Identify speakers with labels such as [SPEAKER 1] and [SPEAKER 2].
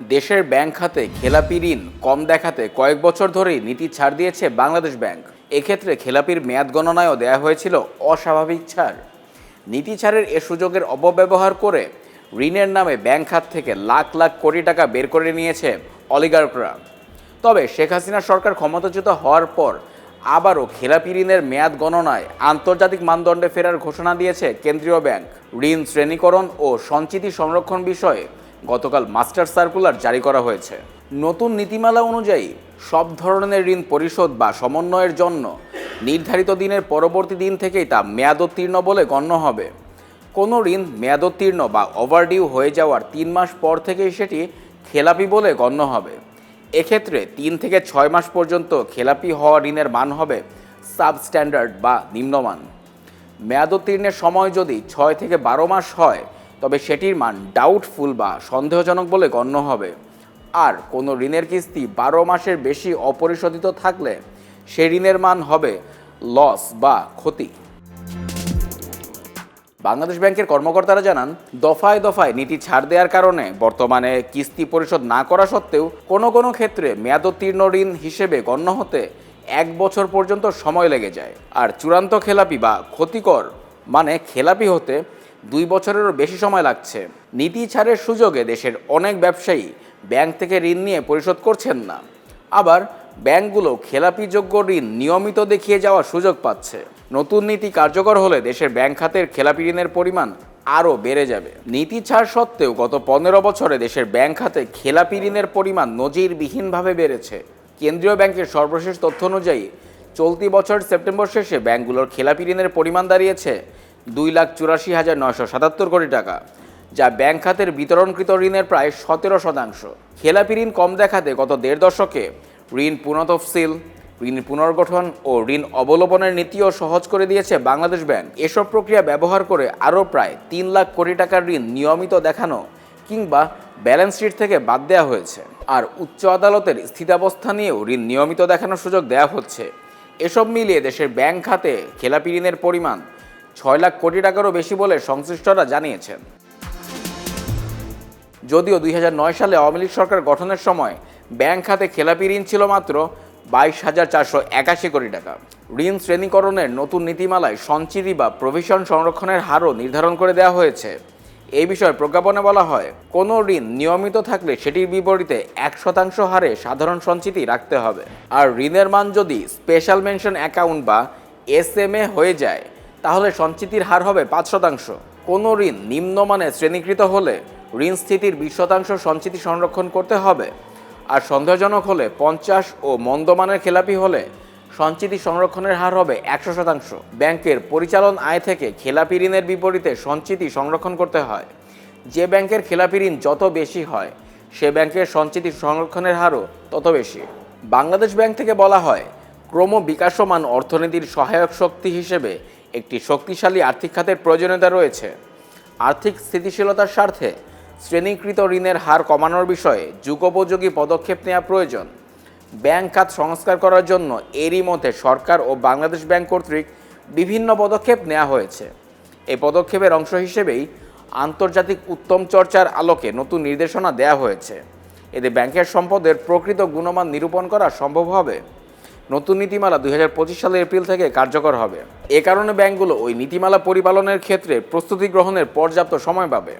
[SPEAKER 1] দেশের ব্যাংক খাতে খেলাপি ঋণ কম দেখাতে কয়েক বছর ধরেই নীতি ছাড় দিয়েছে বাংলাদেশ ব্যাংক। এক্ষেত্রে খেলাপির মেয়াদ গণনায়ও দেয়া হয়েছিল অস্বাভাবিক ছাড়। নীতি ছাড়ের এ সুযোগের অপব্যবহার করে ঋণের নামে ব্যাংক খাত থেকে লাখ লাখ কোটি টাকা বের করে নিয়েছে অলিগার্করা। তবে শেখ হাসিনা সরকার ক্ষমতাচ্যুত হওয়ার পর আবারও খেলাপি ঋণের মেয়াদ গণনায় আন্তর্জাতিক মানদণ্ডে ফেরার ঘোষণা দিয়েছে কেন্দ্রীয় ব্যাংক। ঋণ শ্রেণীকরণ ও সঞ্চিতি সংরক্ষণ বিষয়ে গতকাল মাস্টার সার্কুলার জারি করা হয়েছে। নতুন নীতিমালা অনুযায়ী, সব ধরনের ঋণ পরিশোধ বা সমন্বয়ের জন্য নির্ধারিত দিনের পরবর্তী দিন থেকেই তা মেয়াদোত্তীর্ণ বলে গণ্য হবে। কোনো ঋণ মেয়াদোত্তীর্ণ বা ওভারডিউ হয়ে যাওয়ার তিন মাস পর থেকেই সেটি খেলাপি বলে গণ্য হবে। এক্ষেত্রে তিন থেকে ছয় মাস পর্যন্ত খেলাপি হওয়া ঋণের মান হবে সাবস্ট্যান্ডার্ড বা নিম্নমান। মেয়াদোত্তীর্ণের সময় যদি ছয় থেকে বারো মাস হয় তবে সেটির মান ডাউটফুল বা সন্দেহজনক বলে গণ্য হবে। আর কোনো ঋণের কিস্তি বারো মাসের বেশি অপরিশোধিত থাকলে সে ঋণের মান হবে লস বা ক্ষতি। বাংলাদেশ ব্যাংকের কর্মকর্তারা জানান, দফায় দফায় নীতি ছাড় দেওয়ার কারণে বর্তমানে কিস্তি পরিশোধ না করা সত্ত্বেও কোনো কোনো ক্ষেত্রে মেয়াদোত্তীর্ণ ঋণ হিসেবে গণ্য হতে এক বছর পর্যন্ত সময় লেগে যায়। আর চূড়ান্ত খেলাপি বা ক্ষতিকর মানে খেলাপি হতে দুই বছরেরও বেশি সময় লাগছে। নীতি ছাড়ের সুযোগে দেশের অনেক ব্যবসায়ী ব্যাংক থেকে ঋণ নিয়ে পরিশোধ করছেন না। আবার ব্যাংকগুলো খেলাপিযোগ্য ঋণ নিয়মিত দেখিয়ে যাওয়ার সুযোগ পাচ্ছে। নতুন নীতি কার্যকর হলে দেশের ব্যাংক খাতের খেলাপি ঋণের পরিমাণ আরও বেড়ে যাবে। নীতি ছাড় সত্ত্বেও গত পনেরো বছরে দেশের ব্যাংক খাতে খেলাপি ঋণের পরিমাণ নজিরবিহীনভাবে বেড়েছে। কেন্দ্রীয় ব্যাংকের সর্বশেষ তথ্য অনুযায়ী, চলতি বছর সেপ্টেম্বর শেষে ব্যাংকগুলোর খেলাপি ঋণের পরিমাণ দাঁড়িয়েছে দুই লাখ চুরাশি হাজার নয়শো সাতাত্তর কোটি টাকা, যা ব্যাংক খাতের বিতরণকৃত ঋণের প্রায় সতেরো শতাংশ। খেলাপি ঋণ কম দেখাতে গত দেড় দশকে ঋণ পুনঃতফসিল, ঋণ পুনর্গঠন ও ঋণ অবলোপনের নীতিও সহজ করে দিয়েছে বাংলাদেশ ব্যাংক। এসব প্রক্রিয়া ব্যবহার করে আরও প্রায় তিন লাখ কোটি টাকার ঋণ নিয়মিত দেখানো কিংবা ব্যালেন্স শিট থেকে বাদ দেওয়া হয়েছে। আর উচ্চ আদালতের স্থিতাবস্থা নিয়েও ঋণ নিয়মিত দেখানোর সুযোগ দেওয়া হচ্ছে। এসব মিলিয়ে দেশের ব্যাংক খাতে খেলাপি ঋণের পরিমাণ ছয় লাখ কোটি টাকারও বেশি বলে সংশ্লিষ্টরা জানিয়েছেন। যদিও দুই হাজার নয় সালে আওয়ামী লীগ সরকার গঠনের সময় ব্যাংক খাতে খেলাপি ঋণ ছিল মাত্র বাইশ হাজার চারশো একাশি কোটি টাকা। ঋণ শ্রেণীকরণের নতুন নীতিমালায় সঞ্চিতি বা প্রভিশন সংরক্ষণের হারও নির্ধারণ করে দেওয়া হয়েছে। এই বিষয়ে প্রজ্ঞাপনে বলা হয়, কোনো ঋণ নিয়মিত থাকলে সেটির বিপরীতে এক শতাংশ হারে সাধারণ সঞ্চিতি রাখতে হবে। আর ঋণের মান যদি স্পেশাল মেনশন অ্যাকাউন্ট বা এস হয়ে যায় তাহলে সঞ্চিতির হার হবে পাঁচ শতাংশ। কোনো ঋণ নিম্নমানের শ্রেণীকৃত হলে ঋণ স্থিতির বিশ শতাংশ সঞ্চিতি সংরক্ষণ করতে হবে। আর সন্দেহজনক হলে পঞ্চাশ ও মন্দমানের খেলাপি হলে সঞ্চিতি সংরক্ষণের হার হবে একশো শতাংশ। ব্যাংকের পরিচালন আয় থেকে খেলাপি ঋণের বিপরীতে সঞ্চিতি সংরক্ষণ করতে হয়। যে ব্যাংকের খেলাপি ঋণ যত বেশি হয়, সে ব্যাংকের সঞ্চিতি সংরক্ষণের হারও তত বেশি। বাংলাদেশ ব্যাংক থেকে বলা হয় ক্রম বিকাশমান অর্থনীতির সহায়ক শক্তি হিসেবে একটি শক্তিশালী আর্থিক খাতের প্রয়োজনীয়তা রয়েছে। আর্থিক স্থিতিশীলতার স্বার্থে শ্রেণীকৃত ঋণের হার কমানোর বিষয়ে যুগোপযোগী পদক্ষেপ নেওয়া প্রয়োজন। ব্যাংক খাত সংস্কার করার জন্য এরই মধ্যে সরকার ও বাংলাদেশ ব্যাংক কর্তৃক বিভিন্ন পদক্ষেপ নেওয়া হয়েছে। এই পদক্ষেপের অংশ হিসেবেই আন্তর্জাতিক উত্তম চর্চার আলোকে নতুন নির্দেশনা দেওয়া হয়েছে। এতে ব্যাংকের সম্পদের প্রকৃত গুণমান নিরূপণ করা সম্ভব হবে। নতুন নীতিমালা দুই হাজার পঁচিশ সালের এপ্রিল থেকে কার্যকর হবে। এ কারণে ব্যাংকগুলো ওই নীতিমালা পরিপালনের ক্ষেত্রে প্রস্তুতি গ্রহণের পর্যাপ্ত সময় পাবে।